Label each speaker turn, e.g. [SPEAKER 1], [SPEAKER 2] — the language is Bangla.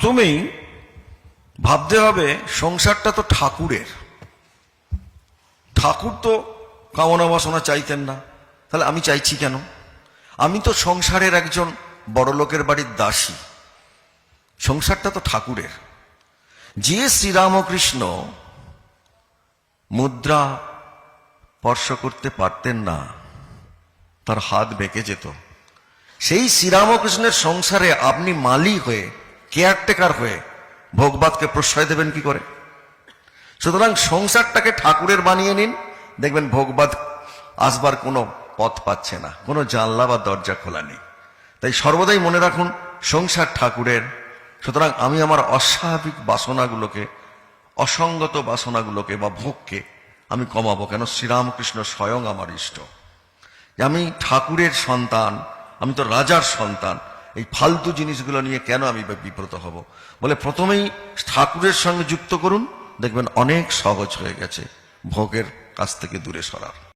[SPEAKER 1] প্রথমেই ভাবতে হবে সংসারটা তো ঠাকুরের। ঠাকুর তো কামনা বাসনা চাইতেন না। তাহলে আমি চাইছি কেন? আমি তো সংসারের একজন বড় লোকের বাড়ির দাসী। সংসারটা তো ঠাকুরের। যে শ্রীরামকৃষ্ণ মুদ্রা স্পর্শ করতে পারতেন না, তার হাত বেঁকে যেত। সেই শ্রীরামকৃষ্ণের সংসারে আপনি মালি হয়ে কেয়ারটেকার হয়ে ভোগবাদকে প্রশ্রয় দেবেন কি করে? সুতরাং সংসারটাকে ঠাকুরের বানিয়ে নিন। দেখবেন ভোগবাদ আসবার কোনো পথ পাচ্ছে না, কোনো জানলা বা দরজা খোলা নেই। তাই সর্বদাই মনে রাখুন, সংসার ঠাকুরের। সুতরাং আমি আমার অস্বাভাবিক বাসনাগুলোকে, অসঙ্গত বাসনাগুলোকে বা ভোগকে আমি কমাবো কেন? শ্রীরামকৃষ্ণ স্বয়ং আমার ইষ্ট। আমি ঠাকুরের সন্তান, আমি তো রাজার সন্তান এই ফালতু জিনিসগুলো নিয়ে কেন আমি বিব্রত হব? বলে প্রথমেই ঠাকুরের সঙ্গে যুক্ত করুন, দেখবেন অনেক সহজ হয়ে গেছে ভোগের কাছ থেকে দূরে সরার।